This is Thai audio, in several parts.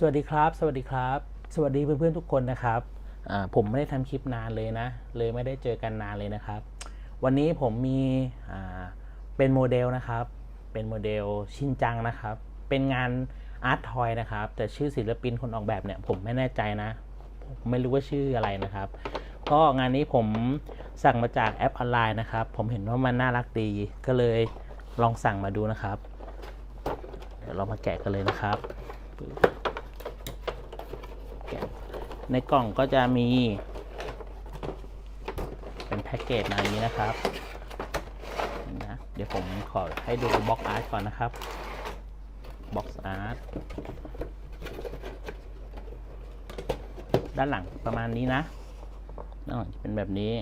สวัสดีครับ สวัสดีครับ สวัสดีเพื่อนๆทุกคนนะครับผมไม่ได้ทำคลิปนานเลยนะ เลยไม่ได้เจอกันนานเลยนะครับ วันนี้ผมมีเป็นโมเดลนะครับ เป็นโมเดลชินจังนะครับ เป็นงานอาร์ตทอยนะครับ แต่ชื่อศิลปินคนออกแบบเนี่ยผมไม่แน่ใจนะผมไม่รู้ว่าชื่ออะไรนะครับ ก็งานนี้ผมสั่งมาจากแอปออนไลน์นะครับ ผมเห็นว่ามันน่ารักดีก็เลยลองสั่งมาดูนะครับ เดี๋ยวเรามาแกะกันเลยนะครับ ในกล่องก็จะมี เป็นแพ็กเกจมาอย่างนี้นะครับนะเดี๋ยวผมขอให้ดูบ็อกอาร์ตก่อนนะครับบ็อกอาร์ตด้านหลังประมาณนี้นะด้านหลังจะเป็นแบบนี้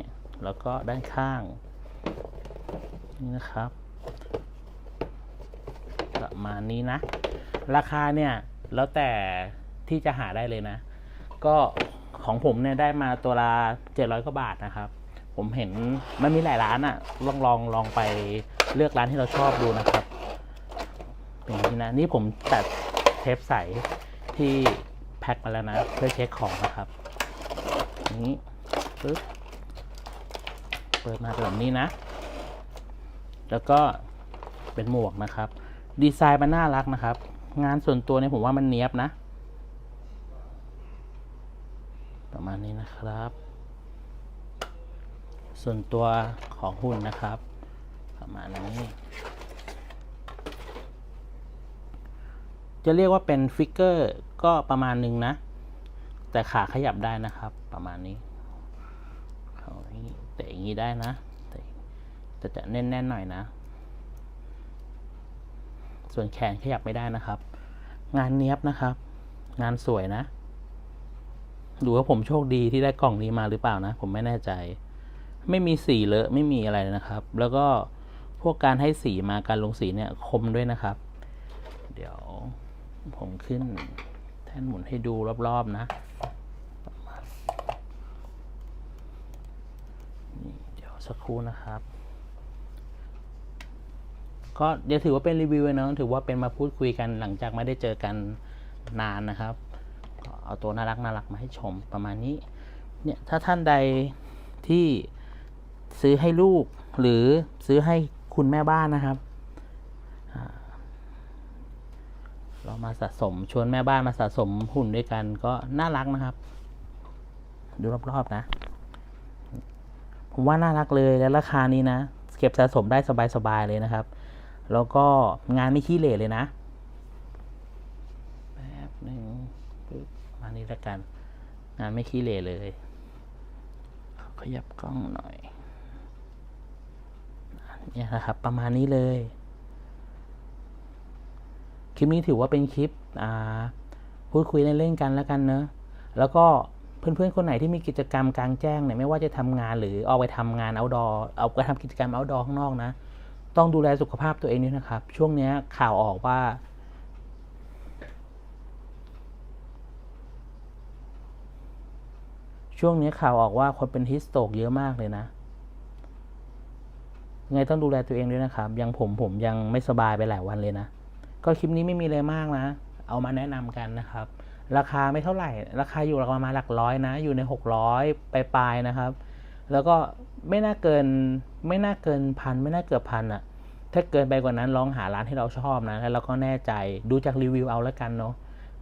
แล้วก็ด้านข้าง นี่นะครับ ประมาณนี้นะ ราคาเนี่ย แล้วแต่ที่จะหาได้เลยนะ ก็ของผมเนี่ยได้มาตัวละ700กว่าบาทนะครับ ผมเห็นมันมีหลายร้านอะ่ะลองลองลองไปเลือกร้านที่เราชอบดูนะครับเป็นอย่างนี้นะนี่ผมตัดเทปใสที่แพ็คมาแล้วนะ เพื่อเช็คของนะครับนี้ปึ๊บเปิดมาแบบนี้นะ แล้วก็เป็นหมวกนะครับ ดีไซน์มันน่ารักนะครับ งานส่วนตัวเนี่ยผมว่ามันเนี้ยบนะ ประมา ณนี้นะครับ ส่วนตัวของหุ่นนะครับ ประมาณนี้ จะเรียกว่าเป็นฟิกเกอร์ก็ประมาณหนึ่งนะ แต่ขาขยับได้นะครับ ประมาณนี้เขาอย่างนี้แต่อย่างนี้ได้นะ แต่จะแน่นๆหน่อยนะ ส่วนแขนขยับไม่ได้นะครับ งานเนี้ยบนะครับ งานสวยนะ ดูว่าผมโชคดีที่ได้กล่องนี้มาหรือเปล่านะ ผมไม่แน่ใจ ไม่มีสีเลอะไม่มีอะไรนะครับ แล้วก็พวกการให้สีมาการลงสีเนี่ยคมด้วยนะครับ เดี๋ยวผมขึ้นแท่นหมุนให้ดูรอบๆนะเดี๋ยวสักครู่นะครับ ก็เดี๋ยวถือว่าเป็นรีวิวนะถือว่าเป็นมาพูดคุยกันหลังจากไม่ได้เจอกันนานนะครับ เอาตัวน่ารักน่ารักมาให้ชมประมาณนี้ เนี่ยถ้าท่านใดที่ซื้อให้ลูกหรือซื้อให้คุณแม่บ้านนะครับ เรามาสะสมชวนแม่บ้านมาสะสมหุ่นด้วยกันก็น่ารักนะครับ ดูรอบๆนะ ผมว่าน่ารักเลยและราคานี้นะ เก็บสะสมได้สบายๆเลยนะครับ แล้วก็งานไม่ขี้เหร่เลยนะแป๊บหนึ่ง มานี้ล้วกัน งานไม่ขี้เหร่เลยขยับกล้องหน่อยเนี่ยนะครับ ประมาณนี้เลย คลิปนี้ถือว่าเป็นคลิปอ่าพูดคุยเล่นๆกันแล้วกันเนอะแล้วก็เพื่อนๆ คนไหนที่มีกิจกรรมกลางแจ้งเนี่ยไม่ว่าจะทำงานหรือออกไปทำงาน outdoor เอาไปทำกิจกรรม outdoor ข้างนอกนะ ต้องดูแลสุขภาพตัวเองด้วยนะครับ ช่วงนี้ข่าวออกว่า ช่วงนี้ข่าวออกว่าคนเป็นฮิสโตกเยอะมากเลยนะ ไงต้องดูแลตัวเองด้วยนะครับ ยังผมผมยังไม่สบายไปหลายวันเลยนะ ก็คลิปนี้ไม่มีอะไรมากนะ เอามาแนะนำกันนะครับ ราคาไม่เท่าไหร่ ราคาอยู่ประมาณหลักร้อยนะ อยู่ในหกร้อยปลายๆนะครับ แล้วก็ไม่น่าเกินไม่น่าเกินพันไม่น่าเกือบพันอะถ้าเกินไปกว่านั้นลองหาร้านที่เราชอบนะแล้วเราก็แน่ใจดูจากรีวิวเอาแล้วกันเนาะ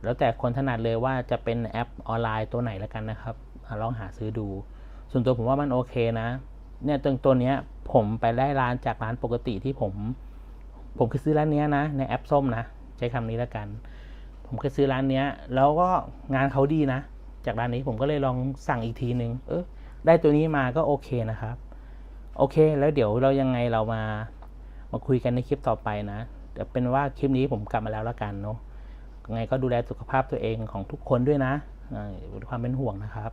แล้วแต่คนถนัดเลยว่าจะเป็นแอปออนไลน์ตัวไหนแล้วกันนะครับ ลองหาซื้อดู ส่วนตัวผมว่ามันโอเคนะ เนี่ยตัวตัวเนี้ยผมไปได้ร้านจากร้านปกติที่ผม ผมเคยซื้อร้านเนี้ยนะ ในแอปส้มนะ ใช้คำนี้แล้วกัน ผมเคยซื้อร้านเนี้ย แล้วก็งานเขาดีนะ จากร้านนี้ผมก็เลยลองสั่งอีกทีนึง เออได้ตัวนี้มาก็โอเคนะครับ โอเค แล้วเดี๋ยวเรายังไงเรามามาคุยกันในคลิปต่อไปนะเดี๋ยวเป็นว่าคลิปนี้ผมกลับมาแล้วละกันเนาะยังไงก็ดูแลสุขภาพตัวเองของทุกคนด้วยนะความเป็นห่วงนะครับ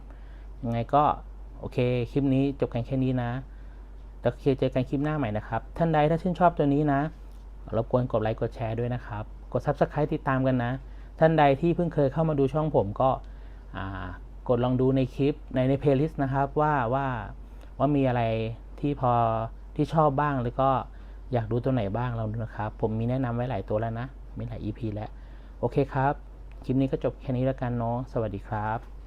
ยังไงก็โอเค คลิปนี้จบกันแค่นี้นะแล้วเคเจอกันคลิปหน้าใหม่นะครับ ท่านใดถ้าชื่นชอบตัวนี้นะรบกวนกดไลค์กดแชร์ด้วยนะครับ กด Subscribe ติดตามกันนะ ท่านใดที่เพิ่งเคยเข้ามาดูช่องผมก็กดลองดูในคลิปในในเพลย์ลิสต์นะครับว่าว่าว่ามีอะไรที่พอที่ชอบบ้างแล้วก็อยากดูตัวไหนบ้างลองดูนะครับ ผมมีแนะนำไว้หลายตัวแล้วนะ มีหลาย EP แล้ว โอเคครับ คลิปนี้ก็จบแค่นี้แล้วกันเนาะสวัสดีครับ